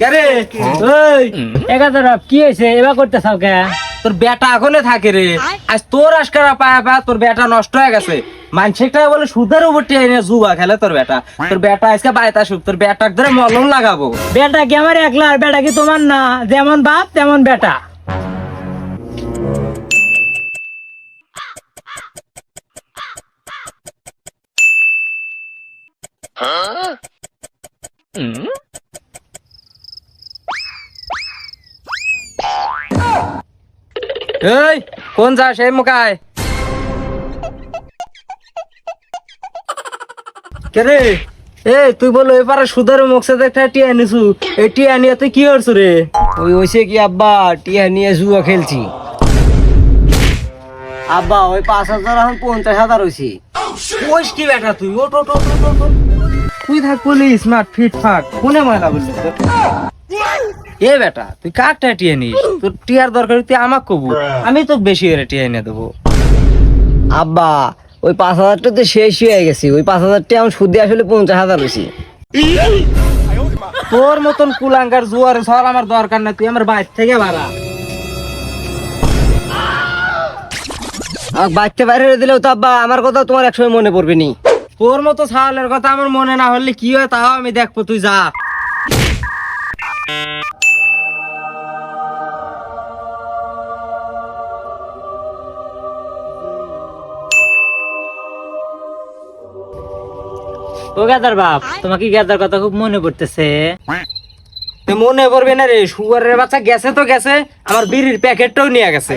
কেরে? ওই এগারো কি হয়েছে? এবার করতে চাও কে? তোর বেটা এখনে থাকে রে। আজ তোর আজকারা পায়া পায়া তোর বেটা নষ্ট হয়ে গেছে। মানসিকটা বলে সুদের উপর টিয়ে জুয়া খেলে তোর বেটা। তোর বেটা আজকে বাইতে আসুক তোর বেটাক ধরে মলম লাগাবো। বেটা কি আমার একলা আর বেটা কি তোমার না? যেমন বাপ তেমন বেটা। এই, কোন যাস, এই মুখায় কেরে? এ তুই বলো এবারে সুদের মুখে দেখতে টিয়া এই টিয়া নিয়ে তুই কি করছু রে? ওই কি, আব্বা, টিয়া নিয়ে জুয়া খেলছি। আব্বা, ওই পাঁচ হাজার, এখন পঞ্চাশ হাজার হয়েছে কইস কি বেটা তুই। তুই থাক বলি স্মার্ট ফিট ফাট। কোনে ময়লা? এ বেটা তুই কারটা টিয়ে নিস? তোর টিয়ার দরকার তুই আমাক কবু আমি তো বেশি করে টিয়ে এনে দেবো। আব্বা ওই পাঁচ হাজারটা তো শেষ হয়ে গেছে। ওই পাঁচ হাজারটা এখন সুদে আসলে পঞ্চাশ হাজার হয়েছে তোর মতন কুলাঙ্গার জুয়ারে সর আমার দরকার না তুই আমার বাইর থেকে আর বাচ্চা বাইরে দিলেও তো আব্বা আমার কথা তোমার একসময় মনে পড়বে নি। তোর মতো ছাগলের কথা আমার মনে না হলে কি হয় তাও আমি দেখব তুই যা। ও গাদার বাপ তোমাকে গাদার কথা খুব মনে পড়তেছে। তুই মনে পড়বে না রে সুগারের বাচ্চা গেছে তো গেছে আমার বিড়ির প্যাকেটটাও নিয়ে গেছে।